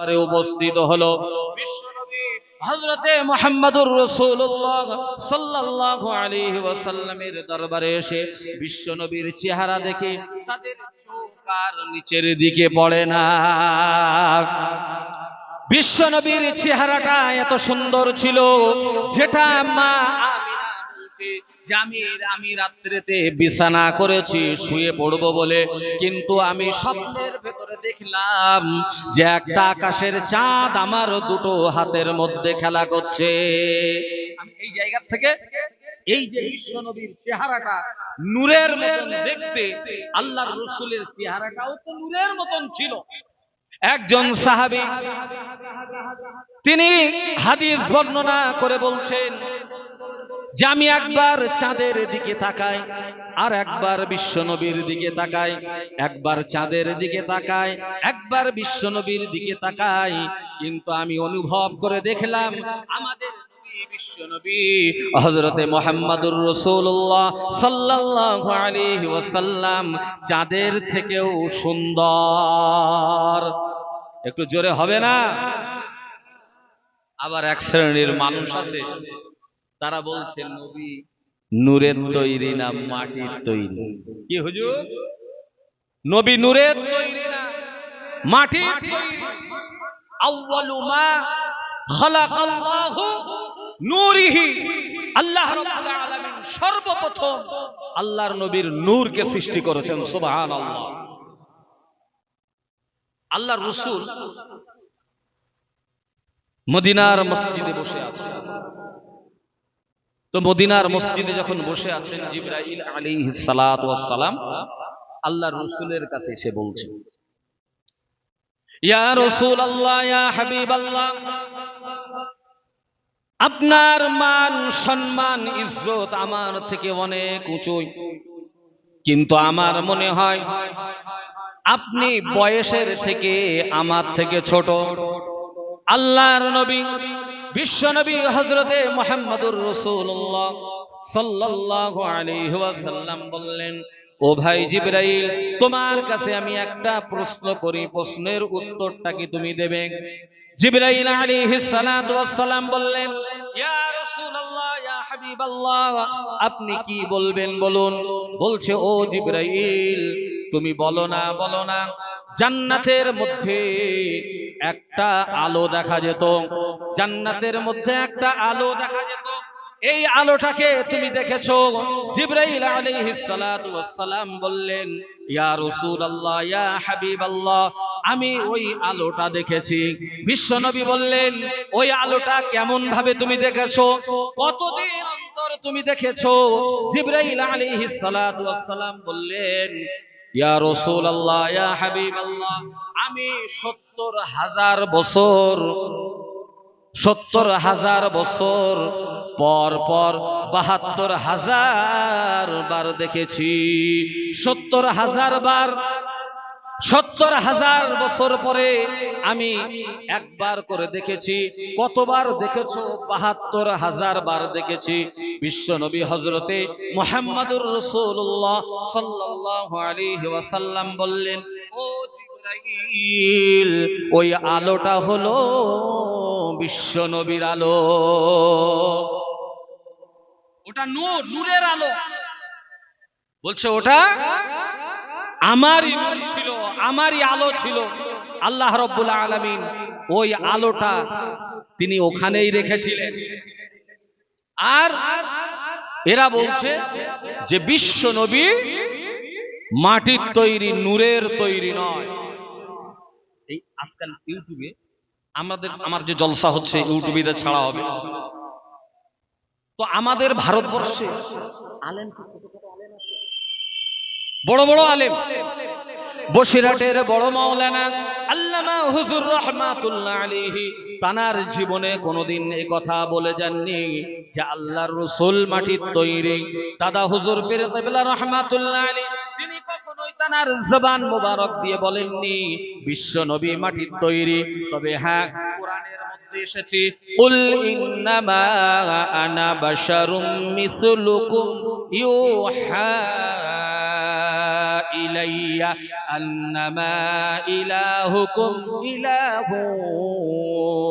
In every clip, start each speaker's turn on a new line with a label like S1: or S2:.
S1: দরবারে উপস্থিত হলো। হযরতে মুহাম্মদুর রাসূলুল্লাহ সাল্লাল্লাহু আলাইহি ওয়াসাল্লামের দরবারে এসে বিশ্বনবীর চেহারা দেখে তাদের আর নিচের দিকে পড়ে না। বিশ্বনবীর চেহারাটা এত সুন্দর ছিল, যেটা মা বলছে বিছানা করেছি, শুয়ে পড়ব বলে। কিন্তু আমি স্বপ্নের ভেতরে দেখলাম যে একটা আকাশের চাঁদ আমার দুটো হাতের মধ্যে খেলা করছে। আমি এই জায়গা থেকে এই যে বিশ্বনবীর চেহারাটা নূরের মতন দেখতে রসুলের চেহারাটাও তো নূরের মতন ছিল। একজন সাহাবী, তিনি হাদিস বর্ণনা করে বলছেন যে আমি একবার চাঁদের দিকে তাকাই, আর একবার বিশ্বনবীর দিকে তাকাই, একবার চাঁদের দিকে তাকাই, একবার বিশ্বনবীর দিকে তাকাই, কিন্তু আমি অনুভব করে দেখলাম আমাদের চাঁদের থেকেও সুন্দর। একটু জোরে হবে না? আবার এক শ্রেণির মানুষ আছে। তারা বলছেন নবী নূরের তৈরি না মাটির তৈরি? কি হুজুর? নবী নূরের তৈরি না মাটির তৈরি? আউয়ালু মা খালাকাল্লাহু নূরিহি। আল্লাহ রাব্বুল আলামিন সর্বপ্রথম আল্লাহর নবীর নূরকে সৃষ্টি করেছেন সুবহানাল্লাহ। আল্লাহর রাসূল মদিনার মসজিদে বসে আছে তো মদিনার মসজিদে যখন বসে আছেন জিব্রাইল ওয়াস সালাম আল্লাহর রাসূলের কাছে এসে বলছে আপনার মান, সম্মান, ইজ্জত আমার থেকে অনেক উঁচুই। কিন্তু আমার মনে হয়, আপনি বয়সের থেকে আমার থেকে ছোট। আল্লাহর নবী বিশ্ব নবী হজরতে মোহাম্মদুর রসুল্লাহ বললেন, ও ভাই তোমার কাছে আমি একটা প্রশ্ন করি, প্রশ্নের উত্তরটা কি তুমি দেবে? বললেন আপনি কি বলবেন বলুন? বলছে, ও জিবরাইল, তুমি বলো না বলো না, জান্নাতের মধ্যে একটা আলো দেখা যেত। জান্নাতের মধ্যে একটা আলো দেখা যেত। এই আলোটাকে তুমি দেখেছ? জিব্রাইল সালাম বললেন, ইয়া রাসূলুল্লাহ, ইয়া হাবিবাল্লাহ, আমি ওই আলোটা দেখেছি। বিশ্বনবী বললেন, ওই আলোটা কেমন ভাবে তুমি দেখেছ? কতদিন অন্তর তুমি দেখেছ? জিব্রাইল আলাইহিস সালাম বললেন ইয়া রাসূলুল্লাহ, ইয়া হাবিবাল্লাহ, আমি সত্তর হাজার বছর, সত্তর হাজার বছর পর পর বাহাত্তর হাজার বার দেখেছি। সত্তর হাজার বার সত্তর হাজার বছর পরে আমি একবার করে দেখেছি, কতবার দেখেছ? বাহাত্তর হাজার বার দেখেছি। বিশ্ব নবী হজরতে মোহাম্মদুর রসুল্লাহ সাল্লাহ ওয়াসাল্লাম বললেন ওই আলোটা হলো বিশ্ব নবীর আলো। ওটা নূর, নূরের আলো। বলছে, ওটা আমারই নূর ছিল, আমারই আলো ছিল। আল্লাহ রব্বুল আলামিন ওই আলোটা তিনি ওখানেই রেখেছিলেন। আর এরা বলছে যে বিশ্ব নবী মাটির তৈরি, নূরের তৈরি নয়। এই আজকাল ইউটিউবে আমাদের, আমার যে জলসা হচ্ছে ইউটিউবে ছাড়া হবে। তো আমাদের ভারতবর্ষে আলেম বড় বড় আলেম। বসিরহাটের বড় মাওলানা আল্লামা হুজুর রহমাতুল্লাহ আলাইহি তানার জীবনে কোনোদিন এই কথা বলে যাননি যে আল্লাহর রসুল মাটির তৈরি। দাদা হুজুর পীর কিবলা রহমাতুল্লাহ আলাইহি তিনি কখনোই তানার জবান মোবারক দিয়ে বলেননি বিশ্ব নবী মাটির তৈরি। তবে হ্যাঁ কোরআনের মধ্যে এসেছে কুল ইন্নামা আনা বাশারুম মিসলুকুম ইউহা إلي أنما إلهكم إله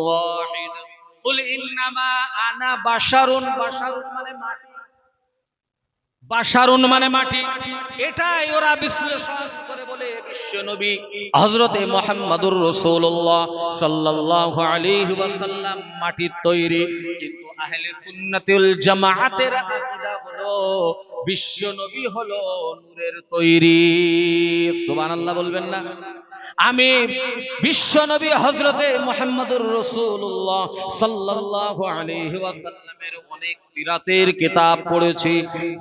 S1: واحد قل إنما أنا بشر بشر من ماتي বাশারুন মানে মাটি। এটাই ওরা বিশ্লেষণ করে বলে বিশ্ব নবী। হজরতে মোহাম্মদুর রসুল্লাহ সাল্লাল্লাহু আলাইহি ওয়াসাল্লাম মাটির তৈরি। কিন্তু আহলে সুন্নাতুল জামাআতের আকীদা হলো হলো নূরের তৈরি। সুবহানাল্লাহ বলবেন না? আমি বিশ্ব নবী হজরতে মোহাম্মদুর রসুল্লাহ সাল্লাহ আলাইহি ওয়াসাল্লামের অনেক সিরাতের কিতাব পড়েছি।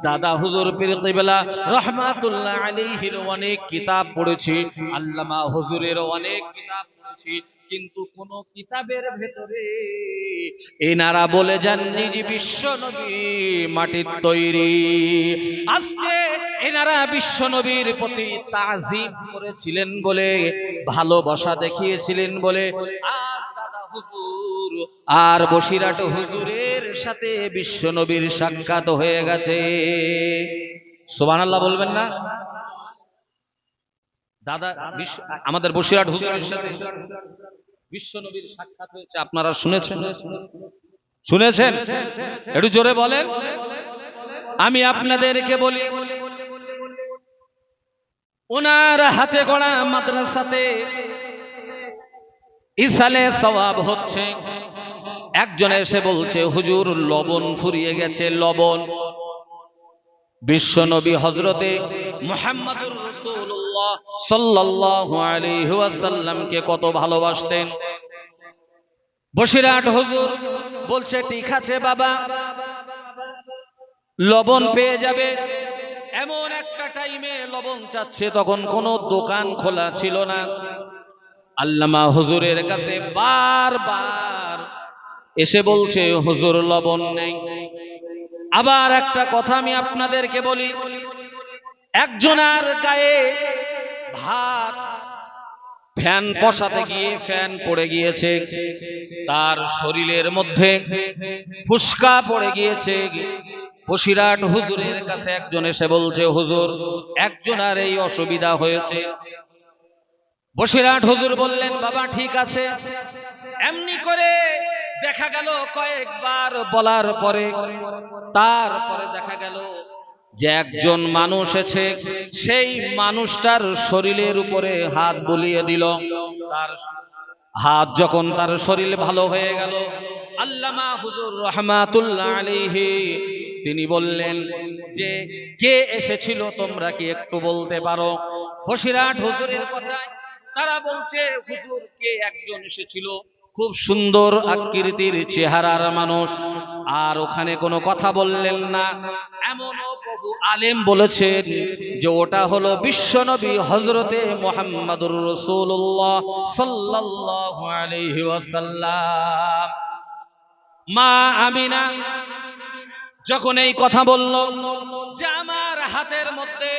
S1: দাদা হুজুর পীর কিবলা রহমাতুল্লাহ আলাইহির অনেক কিতাব পড়েছি। আল্লামা হুজুরের অনেক কিতাব পড়েছি কিন্তু কোন কিতাবের ভেতরে এনারা বলে যাননি যে বিশ্ব নবী মাটির তৈরি। আজকে এনারা বিশ্ব নবীর প্রতি তাজিম করেছিলেন বলে ভালোবাসা দেখিয়েছিলেন বলে আজ দাদা হুজুর আর বসিরাট হুজুরের সাথে বিশ্ব নবীর সাক্ষাৎ হয়ে গেছে। সুবহানাল্লাহ বলবেন না? দাদা বিশ্ব- আমাদের বসিরাট হুজুরের সাথে বিশ্ব নবীর সাক্ষাৎ হয়েছে আপনারা শুনেছেন? শুনেছেন একটু জোরে বলেন। আমি আপনাদেরকে বলি ওনার হাতে গড়া মাদ্রাসাতে ইসালে সওয়াব হচ্ছে। একজন এসে বলছে হুজুর লবণ ফুরিয়ে গেছে লবণ। বিশ্ব নবী হজরতে মুহাম্মদুর রাসূলুল্লাহ সাল্লাল্লাহু আলাইহি ওয়াসাল্লামকে কত ভালোবাসতেন। বসিরাট হুজুর বলছে, ঠিক আছে বাবা, লবণ পেয়ে যাবে। এমন একটা টাইমে লবণ চাচ্ছে, তখন কোনো দোকান খোলা ছিল না। আল্লামা হুজুরের কাছে বারবার এসে বলছে, হুজুর, লবণ নেই। আবার একটা কথা আমি আপনাদেরকে বলি একজনার গায়ে ভাত। ফ্যান বসাতে গিয়ে ফ্যান পড়ে গিয়েছে। তার শরীরের মধ্যে ফুসকা পড়ে গিয়েছে। বসিরাট হুজুরের কাছে একজন এসে বলছে, হুজুর একজনার এই অসুবিধা হয়েছে। বসিরাট হুজুর বললেন, বাবা, ঠিক আছে। এমনি করে দেখা গেল কয়েকবার বলার পরে, তারপরে দেখা গেল যে একজন মানুষ এসে সেই মানুষটার শরীরের উপরে হাত বুলিয়ে দিল। তার হাত যখন তার শরীর ভালো হয়ে গেল, আল্লামা হুজুর রহমাতুল্লাহ আলাইহি, তিনি বললেন, যে কে এসেছিল তোমরা কি একটু বলতে পারো? বসিরাট হুজুরের কথায় তারা বলছে, হুজুর, কে একজন এসেছিল? খুব সুন্দর আকৃতির চেহারার মানুষ। আর ওখানে কোনো কথা বললেন না। এমনও বহু আলেম বলেছেন যে ওটা হলো বিশ্বনবী হজরতে মোহাম্মদুর রসুল্লাহ সাল্লাল্লাহু আলাইহি ওয়াসাল্লাম। মা আমিনা যখন এই কথা বলল যে আমার হাতের মধ্যে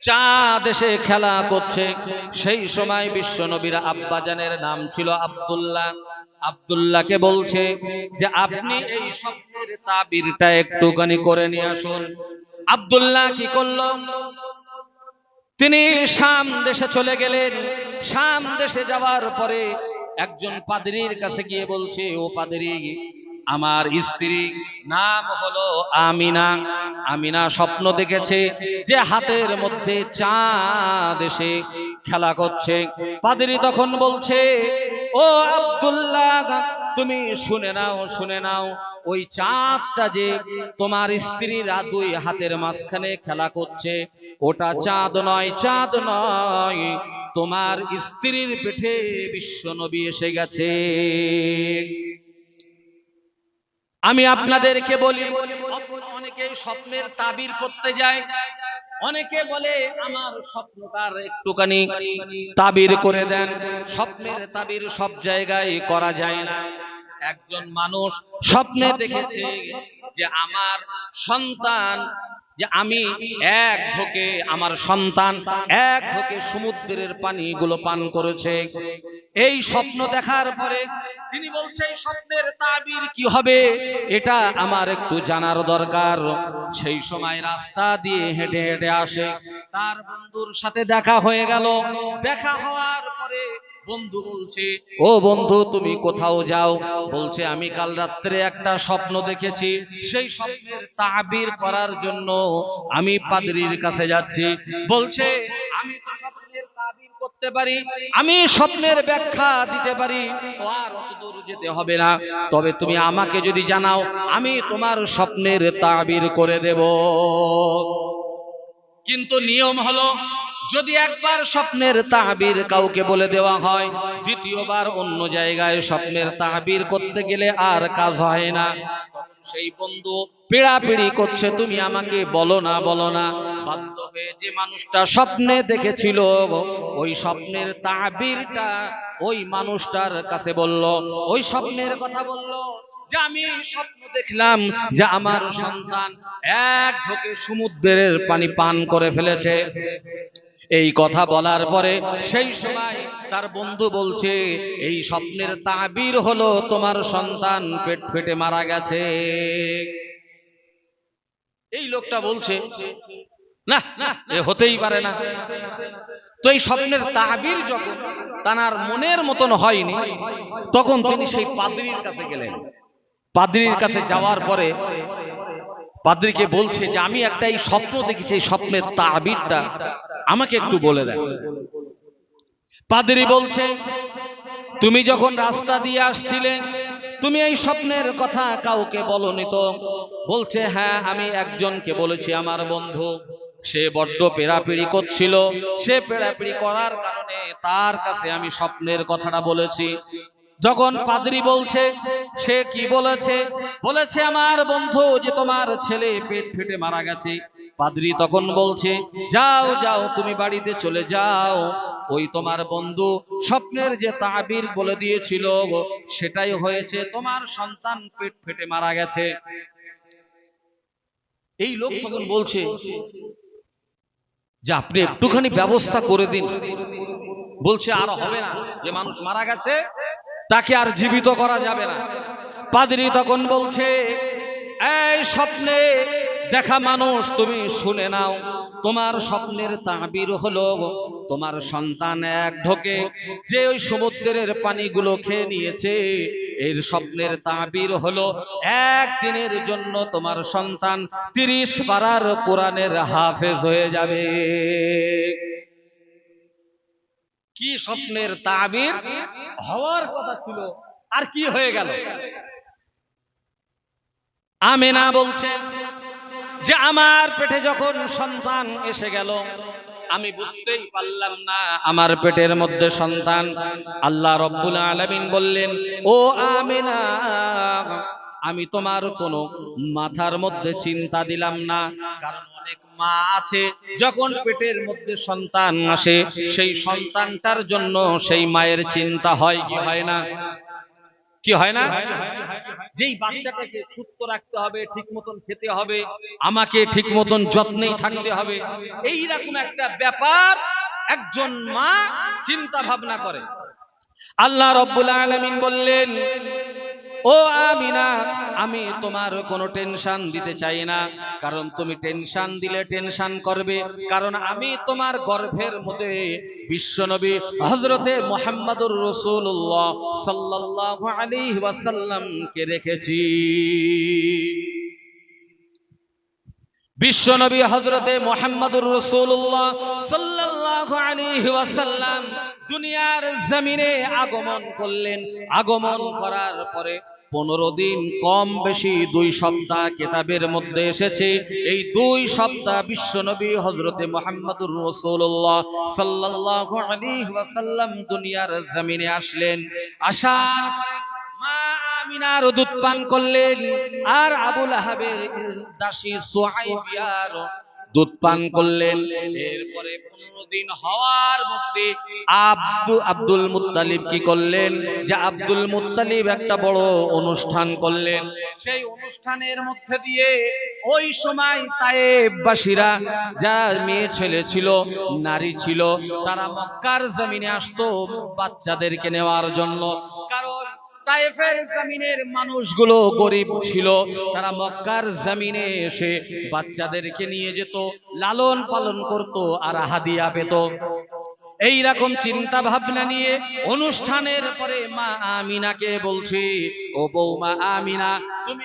S1: চাঁদ এসে খেলা করছে। সেই সময় বিশ্বনবীর আব্বাজানের নাম ছিল আব্দুল্লাহ। আব্দুল্লাহকে বলছে যে, আপনি এই স্বপ্নের তাবিরটা একটুখানি করে নিয়ে আসুন। আব্দুল্লাহ কি করল? তিনি শাম দেশে চলে গেলেন। শাম দেশে যাওয়ার পরে একজন পাদরির কাছে গিয়ে বলছে, ও পাদরি আমার স্ত্রী নাম হলো আমিনা। আমিনা স্বপ্ন দেখেছে যে হাতের মধ্যে চাঁদ এসে খেলা করছে। পাদরি তখন বলছে, ও আব্দুল্লাহ, তুমি শুনে নাও শুনে নাও। ওই চাঁদটা যে তোমার স্ত্রীরা দুই হাতের মাঝখানে খেলা করছে, ওটা চাঁদ নয় চাঁদ নয়। তোমার স্ত্রীর পেটে বিশ্ব নবী এসে গেছে। আমি আপনাদেরকে বলি, অনেকে স্বপ্নের তাবির করতে যায়, অনেকে বলে আমার স্বপ্নটার একটুখানি তাবির করে দেন, স্বপ্নের তাবির সব জায়গায় করা যায় না। একজন মানুষ স্বপ্নে দেখেছে যে আমার সন্তান যে আমি এক ঢোকে আমার সন্তান, এক ঢোকে সমুদ্রের পানিগুলো পান করেছে। এই স্বপ্ন দেখার পরে তিনি বলছে, এই স্বপ্নের তাবির কি হবে? এটা আমার একটু জানার দরকার। সেই সময় রাস্তা দিয়ে হেঁটে হেঁটে আসে। তার বন্ধুর সাথে দেখা হয়ে গেল। দেখা হওয়ার পরে বন্ধু বলছে, ও বন্ধু, তুমি কোথাও যাও। বলছে, আমি কাল রাত্রে একটা স্বপ্ন দেখেছি। সেই স্বপ্নের তাবির করার জন্য আমি পাদরির কাছে যাচ্ছি। বলছে, আমি তো স্বপ্নের তাবির করতে পারি, আমি স্বপ্নের ব্যাখ্যা দিতে পারি। আর অত দূর যেতে হবে না। তবে তুমি আমাকে যদি জানাও, আমি তোমার স্বপ্নের তাবির করে দেব। কিন্তু নিয়ম হলো যদি একবার স্বপ্নের তাবির কাউকে বলে দেওয়া হয়, দ্বিতীয়বার অন্য জায়গায় স্বপ্নের তাবির করতে গেলে আর কাজ হয় না। সেই বন্ধু পিড়াপিড়ি করছে, তুমি আমাকে বলো না বলো না। বাধ্য হয়ে যে মানুষটা স্বপ্নে দেখেছিল, ওই স্বপ্নের তাবিরটা ওই মানুষটার কাছে বলল, ওই স্বপ্নের কথা বলল যে আমি স্বপ্ন দেখলাম যে আমার সন্তান এক ঢোকে সমুদ্রের পানি পান করে ফেলেছে। এই কথা বলার পরে সেই সময় তার বন্ধু বলছে এই স্বপ্নের তাবির হলো তোমার সন্তান পেট ফেটে মারা গেছে। এই লোকটা বলছে না না এ হতেই পারে না। তো এই স্বপ্নের তাবির যখন তানার মনের মতন হয়নি তখন তিনি সেই পাদ্রির কাছে গেলেন। পাদ্রির কাছে যাওয়ার পরে পাদ্রিকে বলছে যে, আমি একটা এই স্বপ্ন দেখেছি, এই স্বপ্নের তাবিরটা। আমাকে একটু বলে দেন। পাদ্রি বলছে, তুমি যখন রাস্তা দিয়ে আসছিলে, তুমি এই স্বপ্নের কথা কাউকে বলনি তো? বলছে হ্যাঁ আমি একজনকে বলেছি, আমার বন্ধু। সে বড্ড পেরাপিড়ি করছিল। সে পেরাপিড়ি করার কারণে তার কাছে আমি স্বপ্নের কথাটা বলেছি। যখন পাদ্রি বলছে, সে কি বলেছে? বলেছে আমার বন্ধু যে তোমার ছেলে পেট ফেটে মারা গেছে। পাদ্রি তখন বলছে, যাও যাও, তুমি বাড়িতে চলে যাও। ওই তোমার বন্ধু স্বপ্নের যে তাবির বলে দিয়েছিল, সেটাই হয়েছে, তোমার সন্তান পেট ফেটে মারা গেছে। এই লোক তখন বলছে, যে, আপনি একটুখানি ব্যবস্থা করে দিন। বলছে, আর হবে না, যে মানুষ মারা গেছে তাকে আর জীবিত করা যাবে না। পাদ্রি তখন বলছে, এই স্বপ্নে দেখা মানুষ, তুমি শুনে নাও, তোমার স্বপ্নের তাবির হলো, তোমার সন্তান এক ঢোকে, যে ওই সমুদ্রের পানিগুলো খেয়ে নিয়েছে, এর স্বপ্নের তাবির হলো, একদিনের জন্য তোমার সন্তান তিরিশ পারার কোরআনের হাফেজ হয়ে যাবে। কি স্বপ্নের তাবির হওয়ার কথা ছিল? আর কি হয়ে গেল? আমেনা বলছে যে, আমার পেটে যখন সন্তান এসে গেল, আমি বুঝতেই পারলাম না আমার পেটের মধ্যে সন্তান। আল্লাহ রব্বুল আলামিন বললেন, ও আমেনা, আমি তোমার কোনো মাথার মধ্যে চিন্তা দিলাম না, কারণ মা আছে, যখন পেটের মধ্যে সন্তান আসে, সেই সন্তানটার জন্য সেই মায়ের চিন্তা হয়, কি হয় না? কি হয় না? যেই বাচ্চাটাকে সুস্থ রাখতে হবে, ঠিক মতন খেতে হবে, আমাকে ঠিক মতন যত্নেই থাকতে হবে এই রকম একটা ব্যাপার একজন মা চিন্তা ভাবনা করে। আল্লাহ রব্বুল আলামিন বললেন ও আমিনা, আমি তোমার কোনো টেনশন দিতে চাই না। কারণ তুমি টেনশন দিলে টেনশন করবে। কারণ আমি তোমার গর্ভের মধ্যে বিশ্বনবী হজরতে মোহাম্মদুর রসুল্লাহ সাল্লাল্লাহু আলাইহি ওয়াসাল্লামকে রেখেছি। বিশ্বনবী হজরতে মোহাম্মদুর রসুল্লাহ সাল্লাল্লাহু আলাইহি ওয়াসাল্লাম দুনিয়ার জমিনে আগমন করলেন। আগমন করার পরে পনেরো দিন কম বেশি দুই সপ্তাহ কেতাবের মধ্যে এসেছে। এই দুই সপ্তাহ বিশ্বনবী হজরতে মোহাম্মদুর রসুল্লাহ সাল্লাল্লাহু আলাইহি ওয়াসাল্লাম দুনিয়ার জমিনে আসলেন। আসার দুধ পান করলেন। আর আবুল আহাবের দাসী সোহাইবিয়ার দুধ পান করলেন। এরপরে পনেরো দিন হওয়ার মধ্যে আব্দু আব্দুল মুত্তালিব কি করলেন? যে আব্দুল মুত্তালিব একটা বড় অনুষ্ঠান করলেন। সেই অনুষ্ঠানের মধ্যে দিয়ে ওই সময় তায়েববাসীরা যা মেয়ে ছেলে ছিল নারী ছিল তারা মক্কার জমিনে আসতো বাচ্চাদেরকে নেওয়ার জন্য। কারণ তায়েফের জমিনের মানুষগুলো গরিব ছিল। তারা মক্কার জমিনে এসে বাচ্চাদেরকে নিয়ে যেত, লালন পালন করত আর হাদিয়া পেত। এই রকম চিন্তা ভাবনা নিয়ে অনুষ্ঠানের পরে মা আমিনাকে বলছি, ও বৌমা আমিনা, তুমি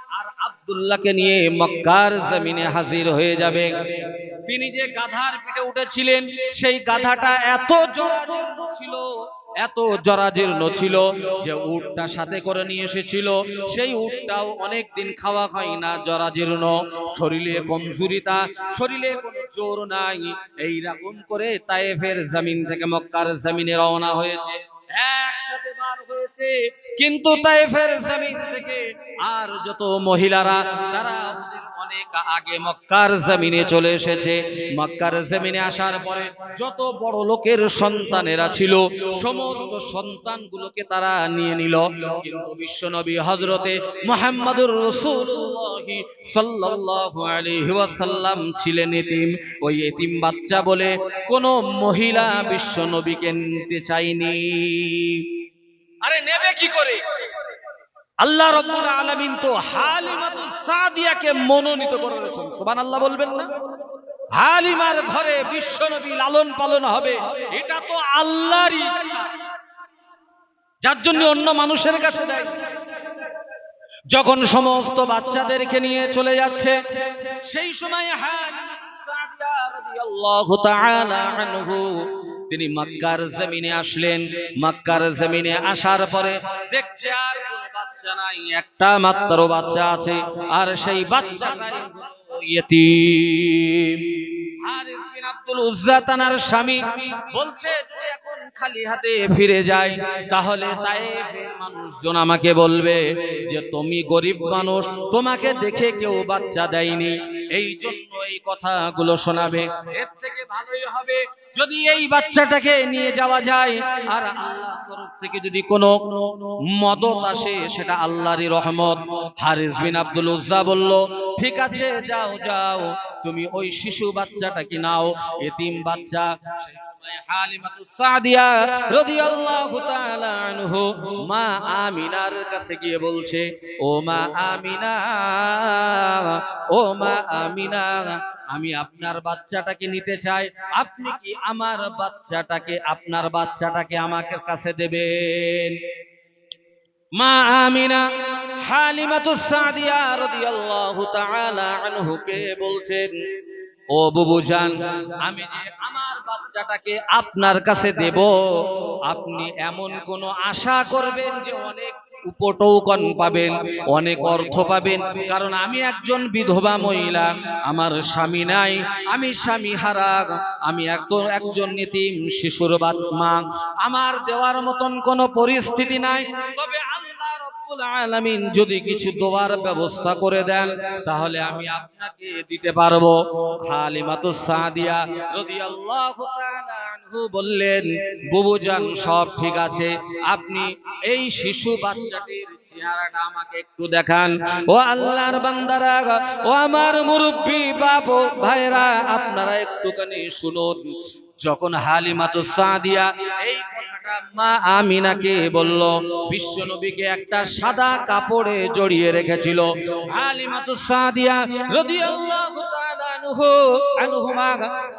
S1: আর আব্দুল্লাহকে নিয়ে মক্কার জমিনে হাজির হয়ে যাবে। তিনি যে গাধার পিঠে উঠেছিলেন, সেই গাধাটা এত জরাজীর্ণ ছিল, এত জরাজীর্ণ ছিল যে উটটা সাথে করে নিয়ে এসেছিল। সেই উটটাও অনেক দিন খাওয়া হয় না, জরাজীর্ণ। শরীরে কমজুরিতা শরীরে কোনো জোর নাই। এই রকম করে তায়েফের জমিন থেকে মক্কার জমিনে রওনা হয়েছে। একসাথে বার হয়েছে। কিন্তু তাইফের জমিন থেকে আর যত মহিলারা তারা আগে মক্কার জমিনে চলে এসেছে। মক্কার জমিনে আসার পরে যত বড় লোকের সন্তানেরা ছিল, সমস্ত সন্তানগুলোকে তারা নিয়ে নিল। কিন্তু হজরতে মোহাম্মদুর ছিলেন এতিম। ওই এতিম বাচ্চা বলে কোন মহিলা বিশ্বনবীকে নিতে চাইনি আরে নেবে কি করে? আল্লাহ রব্বুল আলামিন তো হালিমাতুল সাদিয়াকে মনোনীত করেছেন সুবহানাল্লাহ বলবেন না? হালিমার ঘরে বিশ্বনবী লালন পালন হবে, এটা তো আল্লাহরই ইচ্ছা। যার জন্য অন্য মানুষের কাছে দেয়। যখন সমস্ত বাচ্চাদেরকে নিয়ে চলে যাচ্ছে, সেই সময় তিনি মক্কার জমিনে আসলেন। মক্কার জমিনে আসার পরে দেখছে আর বাচ্চা নাই একটা মাত্র বাচ্চা আছে, আর সেই ফিরে তাহলে তাইফের মানুষজন আমাকে বলবে যে, তুমি গরিব মানুষ, তোমাকে দেখে কেউ বাচ্চা দেয়নি। এই জন্য এই কথাগুলো শোনাবে। এর থেকে ভালোই হবে যদি এই বাচ্চাটাকে নিয়ে যাওয়া যায়, আর আল্লাহ তরফ থেকে যদি কোনো মদত আসে, সেটা আল্লাহরই রহমত। হারিস বিন আব্দুল উজ্জা বলল, ঠিক আছে, যাও যাও, তুমি ওই শিশু বাচ্চাটাকে নাও, এতিম বাচ্চা। আমি আপনার বাচ্চাটাকে নিতে চাই। আপনি কি আমার বাচ্চাটাকে, আপনার বাচ্চাটাকে আমাকে কাছে দেবেন। মা আমিনা হালিমাতুস সাদিয়া রাদিয়াল্লাহু তাআলা আনহুকে বলছেন, ও বুবুজান আমি যে আমার বাচ্চাটাকে আপনার কাছে দেব, আপনি এমন কোন আশা করবেন যে অনেক উপটৌকন পাবেন, অনেক অর্থ পাবেন। কারণ আমি একজন বিধবা মহিলা, আমার স্বামী নাই, আমি স্বামী হারা, আমি একজন একজন নীতিম শিশুর বাদ মা আমার দেওয়ার মতন কোনো পরিস্থিতি নাই। তবে আলামিন যদি কিছু দোয়ার ব্যবস্থা করে দেন, তাহলে আমি আপনাকে দিতে পারব। হালিমাতুস সাদিয়া রাদিয়াল্লাহু বললেন বুবুজান সব ঠিক আছে। আপনি এই শিশু বাচ্চাটির চেহারাটা আমাকে একটু দেখান। ও আল্লাহর বান্দারা, ও আমার মুরব্বী বাবু ভাইরা, আপনারা একটুখানি শুনুন। যখন সাদিয়া এই কথাটা মা আমিনাকে বলল বিশ্ব নবীকে একটা সাদা কাপড়ে জড়িয়ে রেখেছিল। হালিমাতুস সাদিয়া রাদিয়াল্লাহু তাআলা আনহু, আনহুমা,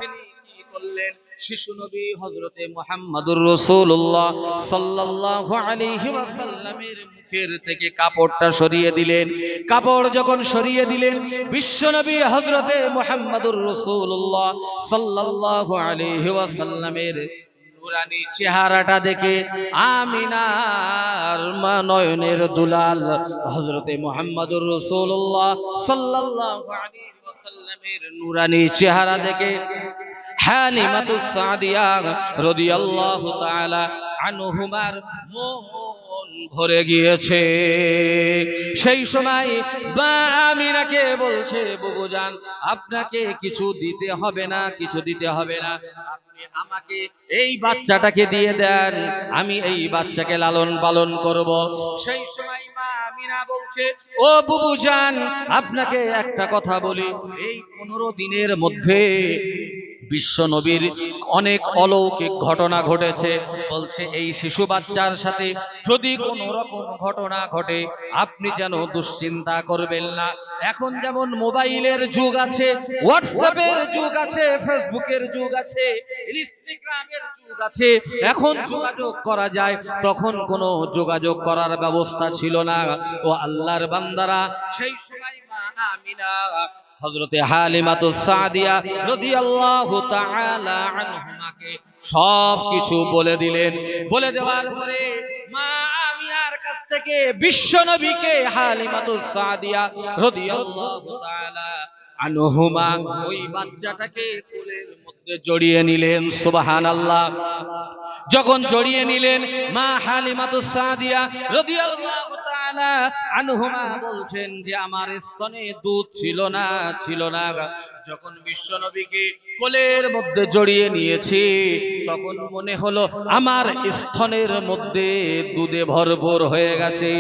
S1: তিনি কি করলেন? শিশু নবী হযরতে মুহাম্মদুর রাসূলুল্লাহ সাল্লাল্লাহু আলাইহি ওয়াসাল্লামের মুখের থেকে কাপড়টা সরিয়ে দিলেন। কাপড় যখন সরিয়ে দিলেন বিশ্বনবী হযরতে মুহাম্মদুর রাসূলুল্লাহ সাল্লাল্লাহু আলাইহি ওয়াসাল্লামের নুরানি চেহারাটা দেখে আমিনার মা নয়নের দুলাল হজরতে মোহাম্মদুর রসুল্লাহ সাল্লাল্লাহু আলাইহি ওয়াসাল্লামের নুরানি চেহারা দেখে হালিমাতুস সাদিয়া রাদিয়াল্লাহু তাআলা আনহুমার মন ভরে গিয়েছে। সেই সময় মা আমিনাকে বলছে বুবুজান আপনাকে কিছু দিতে হবে না, কিছু দিতে হবে না। আপনি আমাকে এই বাচ্চাটাকে দিয়ে দেন, আমি এই বাচ্চাকে লালন পালন করব। সেই সময় মা আমিনা বলছে, ও বুবুজান আপনাকে একটা কথা বলি, এই পনেরো দিনের মধ্যে বিশ্ব নবীর অনেক অলৌকিক ঘটনা ঘটেছে। বলছে, এই শিশু বাচ্চার সাথে যদি কোনো রকম ঘটনা ঘটে, আপনি যেন দুশ্চিন্তা করবেন না। এখন যেমন মোবাইলের যুগ আছে, হোয়াটসঅ্যাপের যুগ আছে, ফেসবুকের যুগ আছে, ইনস্টাগ্রামের যুগ আছে, এখন যোগাযোগ করা যায়, তখন কোনো যোগাযোগ করার ব্যবস্থা ছিল না। ও আল্লাহর বান্দারা, সেই সময় মা আমিনা, হযরতে হালিমাতু সাদিয়া রাদিয়াল্লাহু আনহুমাকে সব কিছু বলে দিলেন। বলে দেওয়ার পরে মা আমিনার কাছ থেকে বিশ্ব নবীকে হালিমাতুস সাদিয়া রাদিয়াল্লাহু তাআলা ওই বাচ্চাটাকে জড়িয়ে নিলেন যখন জড়িয়ে নিলেন, মা বলছেন যে, আমার স্তনে দুধ ছিল না ছিল না যখন বিশ্বনবীকে কোলের মধ্যে জড়িয়ে নিয়েছি, তখন মনে হলো, আমার স্তনের মধ্যে দুধে ভরপুর হয়ে গেছে।